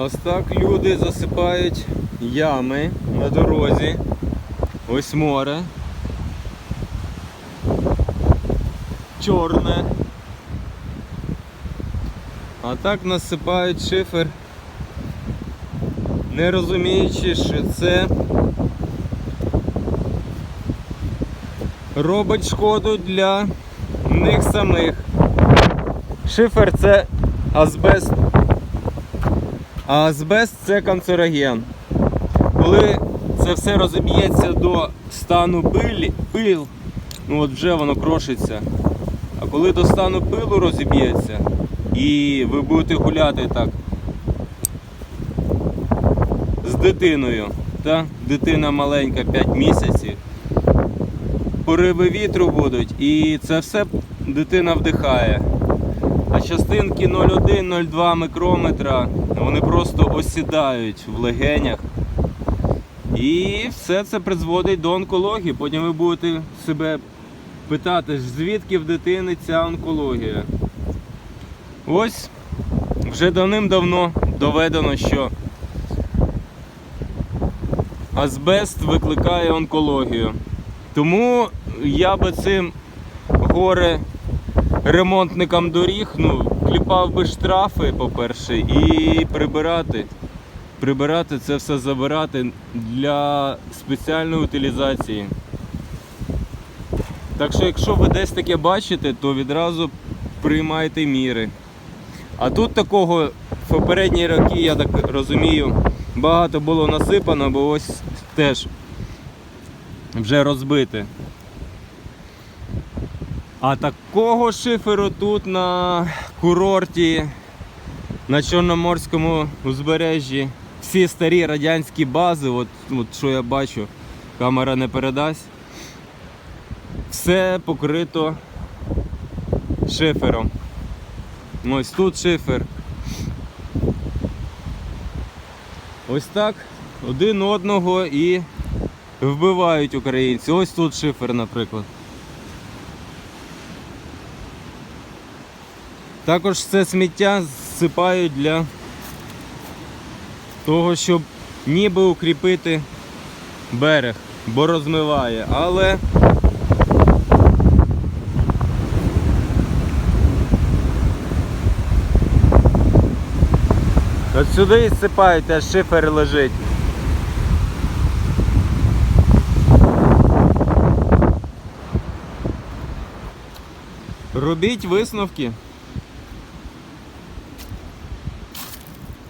Ось так люди засипають ями на дорозі. Ось море. Чорне. А так насипають шифер, не розуміючи, що це робить шкоду для них самих. Шифер це азбест, а азбест це канцероген. Коли це все розіб'ється до стану пилі, пил, ну от вже воно крошиться. А коли до стану пилу розіб'ється, і ви будете гуляти так з дитиною, та? дитина маленька 5 місяців, пориви вітру будуть, і це все дитина вдихає. А частинки 0,1-0,2 мікрометра вони просто осідають в легенях. І все це призводить до онкології. Потім ви будете себе питати, звідки в дитини ця онкологія. Ось вже давним-давно доведено, що азбест викликає онкологію. Тому я би цим горе ремонтникам доріг ну, кліпав би штрафи, по-перше, і прибирати. Прибирати це все забирати для спеціальної утилізації. Так що, якщо ви десь таке бачите, то відразу приймайте міри. А тут такого в попередні роки, я так розумію, багато було насипано, бо ось теж вже розбите. А такого шиферу тут на курорті, на Чорноморському узбережжі, всі старі радянські бази, от, от що я бачу, камера не передасть. Все покрито шифером. Ось тут шифер. Ось так один одного і вбивають українці. Ось тут шифер, наприклад. Також це сміття зсипають для того, щоб ніби укріпити берег, бо розмиває, але От сюди і зсипають, аж шифер лежить. Робіть висновки.